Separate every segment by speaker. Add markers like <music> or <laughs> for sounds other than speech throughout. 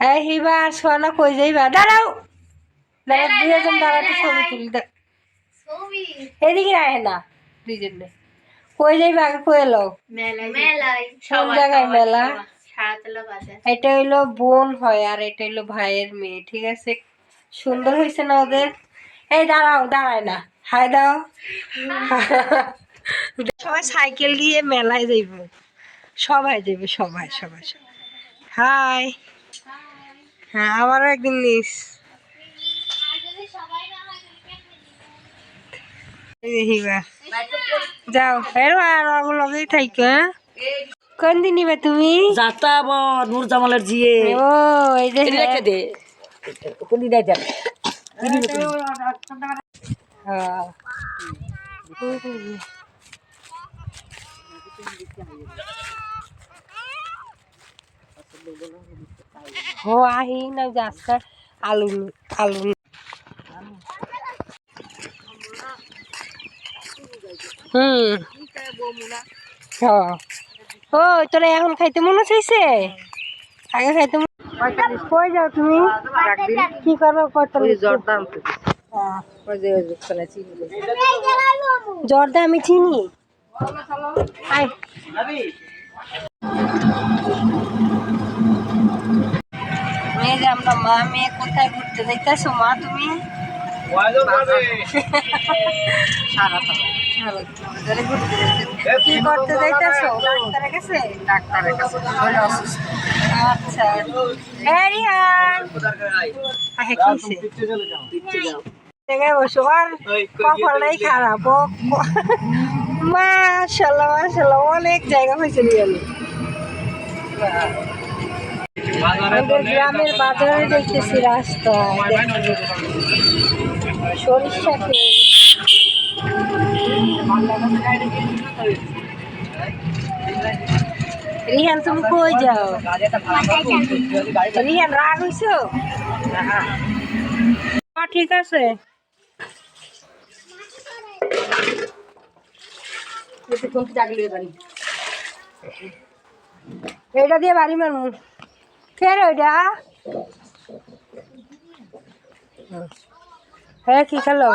Speaker 1: হ্যাঁ হিবা আর সোনা কই যাইবা? দাঁড়াও। দাঁড়াও দুজন দাঁড়াতে ছবি তুলি এদিকে আয় না দুজনে কই যাইবা আগে কই এলো? কোন জায়গায় মেলা। এটা হইল বোন হয় আর এটা হইল ভাইয়ের মেয়ে ঠিক আছে? সুন্দর হয়েছে না ওদের? এই দাঁড়াও দাঁড়ায় না। হাই দাও। সবাই সাইকেল দিয়ে মেলায় যাইব। সবাই যাইবে সবাই সবাই সবাই। হাই। হ্যাঁ আমারও একদিন নিস। যাও। থাইকো হ্যাঁ? কোন দিন নিবে তুমি?
Speaker 2: যাতা নূর জামালের জিয়ে
Speaker 1: ও এই যে
Speaker 2: রেখে দে। কোন দিন দেখ
Speaker 1: হ্যাঁ। हो आहे ना जास्त आलू आलू হুম হ্যাঁ ও তোরা এখন খাইতে মনে চাইছে আগে খাইতে মন- কই যাও তুমি কি করবো পঁয়তাল্লিশ
Speaker 2: জর্দান
Speaker 1: হ্যাঁ।
Speaker 2: ওই যে ওই যে চলে চিনি
Speaker 1: জর্দা আমি চিনি যে আমরা মা মেয়ে কোথায় ঘুরতে যাইতেছো? মা তুমি। কি করতে যাইতেছো? ডাক্তারের কাছে?
Speaker 2: ডাক্তারের কাছে।
Speaker 1: আচ্ছা। এই কপালটাই খারাপ ও <laughs> মাশাল্লাহ মাশাল্লাহ অনেক জায়গা হয়েছে রিয়ালি। আমাদের গ্রামের বাজারে দেখতেছি রাস্তায় সরিষা। রিহান, তুমি কই যাও? রিহান, রাগ হইছো? ঠিক আছে? এটা দিয়ে বাড়ি মারমু কে রে ওইটা হ্যাঁ কি খেলো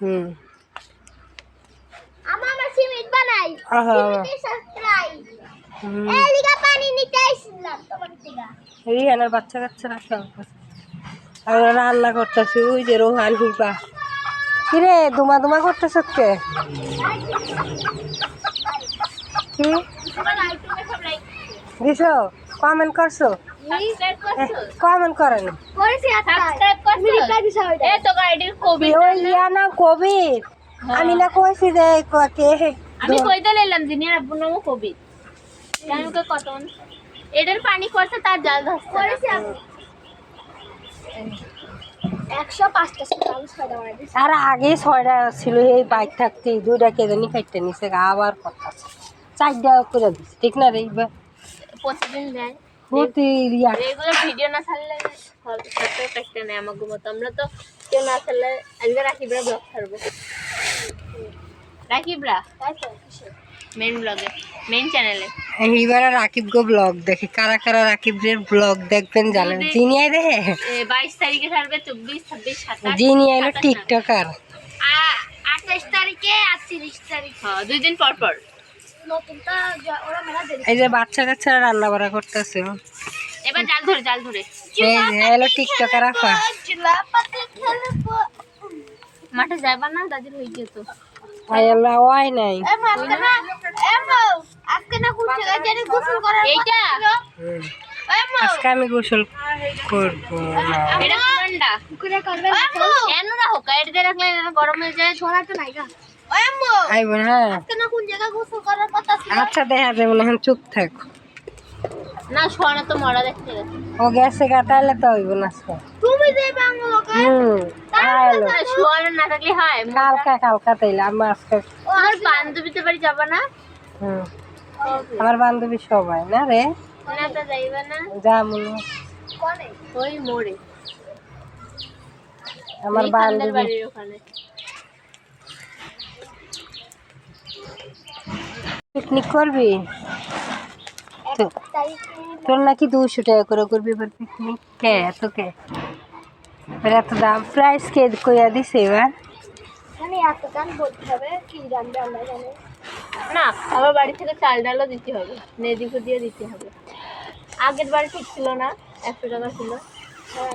Speaker 1: হুম বাচ্চা কাচ্চারা খেলা আমরা রান্না করতেছি ওই যে রোহান হিবা কিরে দুমা দুমা করতেছ কে কি দিছো? কমেন্ট করছ? কমেন্ট করেন
Speaker 3: তো আইডির কবি
Speaker 1: না কোভিড আমি না কইছি যে ক- কে
Speaker 3: আমি কইতে লাইলাম জিনিয়ার আব্বু নাম কবি। আমি ওকে কত এটার পানি করছে তার জাল ধরছে। করেছি আমি।
Speaker 1: আর আগে ছয়টা ছিল এই বাইক থাকতে দুইটা কে জানি কাটতে নিছে আবার কথা চারটা করে দিছে ঠিক না রে এইবার
Speaker 3: প্রতিদিন দেয় রেগুলার ভিডিও না ছাড়লে হয়তো মতো। আমরা তো কেউ না ছাড়লে আজকে ব্লগ ছাড়বো। মেন ব্লগে মেন চ্যানেলে
Speaker 1: এইবার রাকিব গো ব্লগ দেখে। কারা কারা রাকিবের ব্লগ দেখবেন জানেন? জিনিয়াই দেখে
Speaker 3: বাইশ তারিখে ছাড়বে চব্বিশ ছাব্বিশ সাতাশ
Speaker 1: জিনিয়া হলো টিকটকার
Speaker 3: আঠাশ তারিখে আর তিরিশ তারিখ। হ্যাঁ দুই দিন পর পর।
Speaker 1: এই যে বাচ্চা কাচ্চারা রান্না বাড়া করতেছে।
Speaker 3: এবার জাল ধরে জাল ধরে।
Speaker 1: এই যে হলো টিকটকার আপা
Speaker 3: মাঠে যাবা না দাদির হয়ে যেত
Speaker 1: আই আল্লাহ ওয়াই নাই।
Speaker 3: এইটা?
Speaker 1: আজকে আমি গোসল করব না
Speaker 3: এটা ঠান্ডা কেন না হোক দিয়ে রাখলে গরম হয়ে যায় ছোড়া তো নাই গা।
Speaker 1: আইব হ্যাঁ। আচ্ছা দেখা যাবে না এখন চুপ থাক।
Speaker 3: না সোনা তো মরা দেখতে গেছে।
Speaker 1: ও গেছে গা তাহলে তো হইব না আজকে।
Speaker 3: তুমি যে বাংলো
Speaker 1: হুম
Speaker 3: সোনা না থাকলে হয়
Speaker 1: কালকা কালকা তাইলে আমি আজকে
Speaker 3: তোমার বান্ধবীতে বাড়ি যাবা না?
Speaker 1: হুম। আমার বান্ধবী সবাই না রে?
Speaker 3: না তো যাইবা না।
Speaker 1: যা মনে
Speaker 3: ওই মোড়ে।
Speaker 1: আমার বান্ধবী।
Speaker 3: ওখানে।
Speaker 1: পিকনিক করবি? তোর নাকি দুশো টাকা করে করবি এবার পিকনিক কে? এত কে এবার এত দাম। প্রাইস কে কইয়া দিস এবার?
Speaker 3: মানে না। আমার বাড়ি থেকে চাল ডালও দিতে হবে নেদিকে দিয়ে দিতে হবে। আগের বাড়ি ঠিক ছিল না একশো টাকা ছিল। হ্যাঁ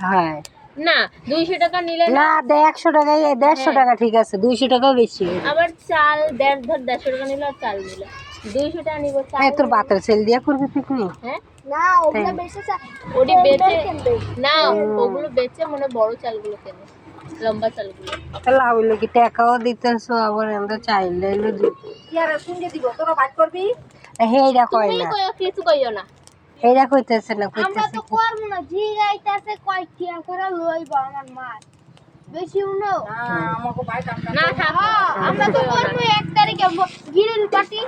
Speaker 1: হ্যাঁ।
Speaker 3: না দুইশো টাকা নিলে
Speaker 1: না। দেড়শো টাকা দেড়শো টাকা ঠিক আছে দুইশো টাকাও বেশি।
Speaker 3: আবার চাল দেড় ধর দেড়শো টাকা নিলে আর চাল নিলে। দুইশো টাকা নিব চাল
Speaker 1: তোর বাতের সেল দিয়া করবি পিকনিক
Speaker 3: হ্যাঁ? না ওগুলো বেচে ওটি বেচে না ওগুলো বেচে মনে বড় চালগুলো কেনে লম্বা চালগুলো।
Speaker 1: তাহলে হইল কি টাকাও দিতেছো আবার এমন চাইলে হেইরা কয় না।
Speaker 3: কিছু কইও না।
Speaker 1: হেইরা কইতেছে না কইতেছে আমরা তো
Speaker 3: করব না জি গাইতাছে কয় টিয়া করে লইব আমার মা বেশি উনো না থাক। আমরা তো করব এক তারিখে গিরিল পার্টি।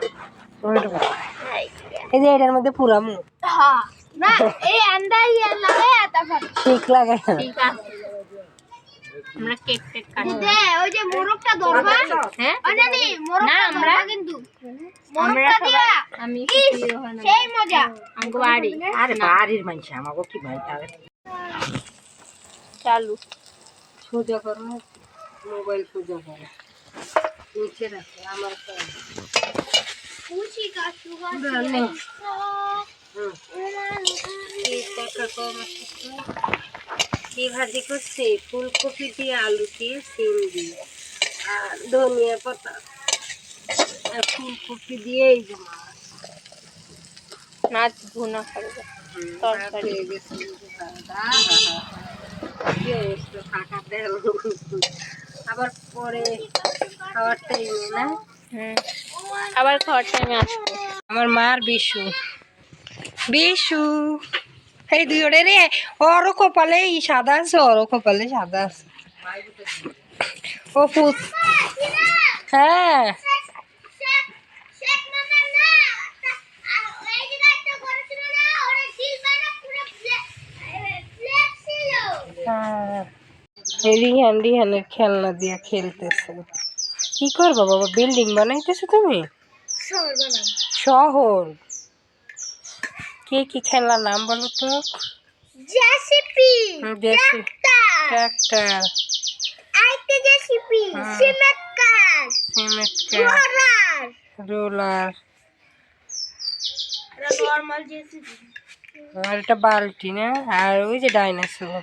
Speaker 1: এই যে এটার মধ্যে পুরামু।
Speaker 3: হ্যাঁ না এই আন্দাই লাগে এটা
Speaker 1: ঠিক লাগে
Speaker 3: ঠিক আছে। আমরা কেক টেক কাটবো। দে ওই যে মোরগটা ধরবা। হ্যাঁ? ওটা নি মোরগটা আমরা কিন্তু। মোরগটা দিয়া। আমি সেই মজা। আমগো বাড়ি।
Speaker 2: আরে বাড়ির মানুষ আমাকে কি ভাই তাহলে?
Speaker 3: চালু।
Speaker 1: সোজা করো মোবাইল সোজা করো। নিচে রাখো আমার।
Speaker 3: খুশি কা সুগার
Speaker 1: হুম। কম আছে। কি ভাজি করছি ফুলকপি দিয়ে আলু দিয়ে সিম দিয়ে আর ধনিয়া পাতা আর ফুলকপি দিয়ে এই যে মাছ
Speaker 3: ভুনা করবে তরকারি।
Speaker 1: কি অবস্থা, ফাঁকা। আবার পরে খাওয়ার টাইমে না?
Speaker 3: আবার খাওয়ার টাইমে আসব।
Speaker 1: আমার মার বিশু। বিশু। এই দুই ওরে রে ওরও কপালে এই সাদা আছে ওরও কপালে সাদা আছে। ও পুত। হ্যাঁ। হ্যাঁ। রিহান রিহানের খেলনা দিয়া খেলতেছে। কি করব বাবা? বিল্ডিং বানাইতেছো তুমি? শহর? কি কি খেলনার নাম বলো তো?
Speaker 3: জেসিপি
Speaker 1: ট্রাক্টর
Speaker 3: আইতে জেসিপি। সিমেন্ট কার
Speaker 1: সিমেন্ট কার
Speaker 3: রোলার
Speaker 1: রোলার
Speaker 3: নরমাল জেসিপি
Speaker 1: আর এটা বালতি না? আর ওই যে ডাইনোসর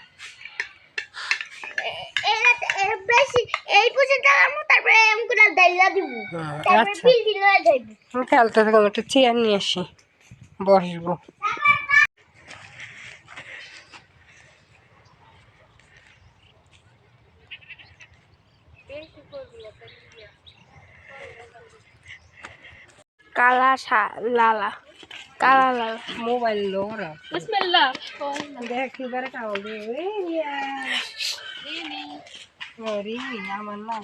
Speaker 1: আচ্ছা।
Speaker 3: হয়ে
Speaker 1: আমি খেলতে থাকলাম একটু চেয়ার নিয়ে আসি। বসবো।
Speaker 3: কালা লালা। কালা লালা।
Speaker 1: মোবাইল লোরা
Speaker 3: বিসমিল্লাহ।
Speaker 1: দেখ এবারে কাউ দে আমার না